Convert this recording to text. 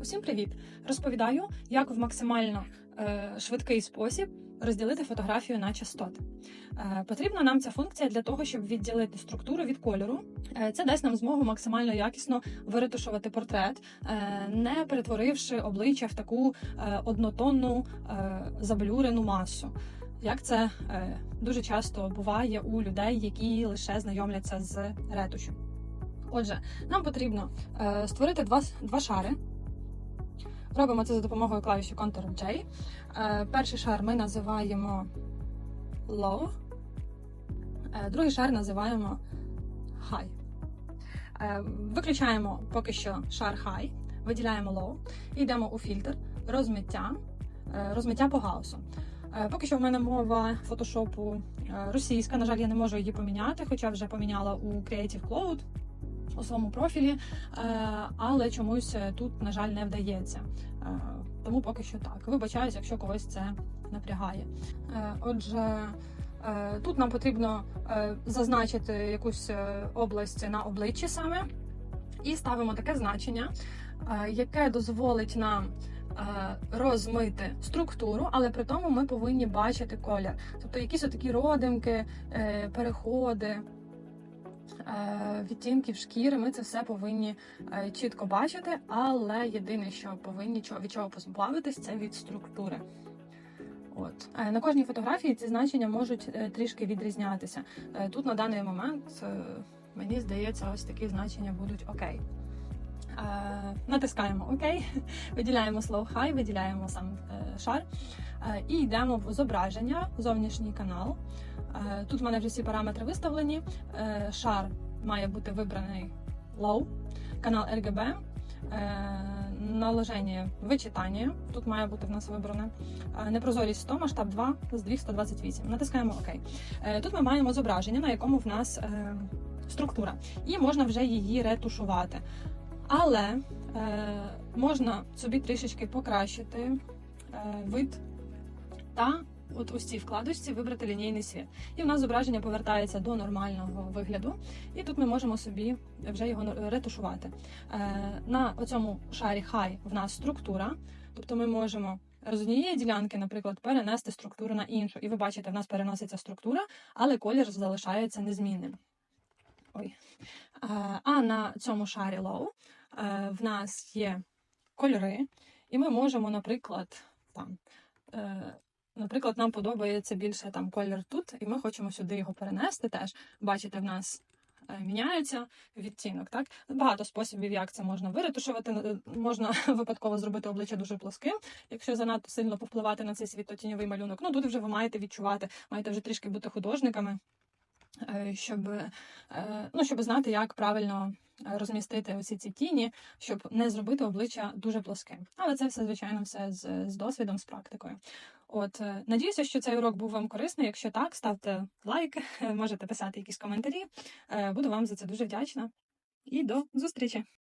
Усім привіт! Розповідаю, як в максимально е, швидкий спосіб розділити фотографію на частоти. Е, потрібна нам ця функція для того, щоб відділити структуру від кольору. Е, це дасть нам змогу максимально якісно виретушувати портрет, е, не перетворивши обличчя в таку е, однотонну е, заблюрену масу. Як це е, дуже часто буває у людей, які лише знайомляться з ретушю. Отже, нам потрібно е, створити два, два шари. Робимо це за допомогою клавіші Ctrl-J. Е, перший шар ми називаємо Low, е, другий шар називаємо High. Е, виключаємо поки що шар High, виділяємо Low і йдемо у фільтр розмиття, розмиття по гаусу. Поки що в мене мова фотошопу російська. На жаль, я не можу її поміняти, хоча вже поміняла у Creative Cloud у своєму профілі, е, але чомусь е, тут, на жаль, не вдається. Е, Тому поки що так. Вибачаюсь, якщо когось це напрягає. Отже, тут нам потрібно зазначити якусь область на обличчі саме, і ставимо таке значення, яке дозволить нам. Розмити структуру, але при тому ми повинні бачити колір. Тобто якісь отакі родимки, е, переходи, відтінків шкіри, ми це все повинні е, чітко бачити, але єдине, що повинні від чого позбавитись, це від структури. От Е, на кожній фотографії ці значення можуть е, трішки відрізнятися. Е, Тут на даний момент е, мені здається, ось такі значення будуть окей. Натискаємо ОК, виділяємо слово хай, виділяємо сам е, шар е, і йдемо в зображення, зовнішній канал. Е, Тут в мене вже всі параметри виставлені. Шар має бути вибраний low, канал RGB, наложення вичитання. Тут має бути в нас вибране. Непрозорість 100, масштаб 2, здвіг 128. Натискаємо ОК. Тут ми маємо зображення, на якому в нас структура, і можна вже її ретушувати. Але е, можна собі трішечки покращити е, вид та от ось цій вкладочці вибрати лінійний світ. І в нас зображення повертається до нормального вигляду, і тут ми можемо собі вже його ретушувати. Е, на оцьому шарі хай в нас структура, тобто ми можемо з однієї ділянки, наприклад, перенести структуру на іншу. І ви бачите, в нас переноситься структура, але колір залишається незмінним. Ой. Е, А на цьому шарі е, в нас є кольори, і ми можемо, наприклад, там. е, Наприклад, нам подобається більше там колір тут, і ми хочемо сюди його перенести теж. Бачите, в нас е, міняється відтінок. Так багато способів, як це можна виретушувати. Е, Можна випадково зробити обличчя дуже плоским. Якщо занадто сильно повпливати на цей світлотіньовий малюнок, ну тут вже ви маєте відчувати, маєте вже трішки бути художниками, е, щоб, е, ну, щоб знати, як правильно е, розмістити усі ці тіні, щоб не зробити обличчя дуже плоским. Але це все, звичайно, все з, з досвідом, з практикою. От, е, надіюся, що цей урок був вам корисний. Якщо так, ставте лайк, можете писати якісь коментарі. Е, Буду вам за це дуже вдячна. І до зустрічі!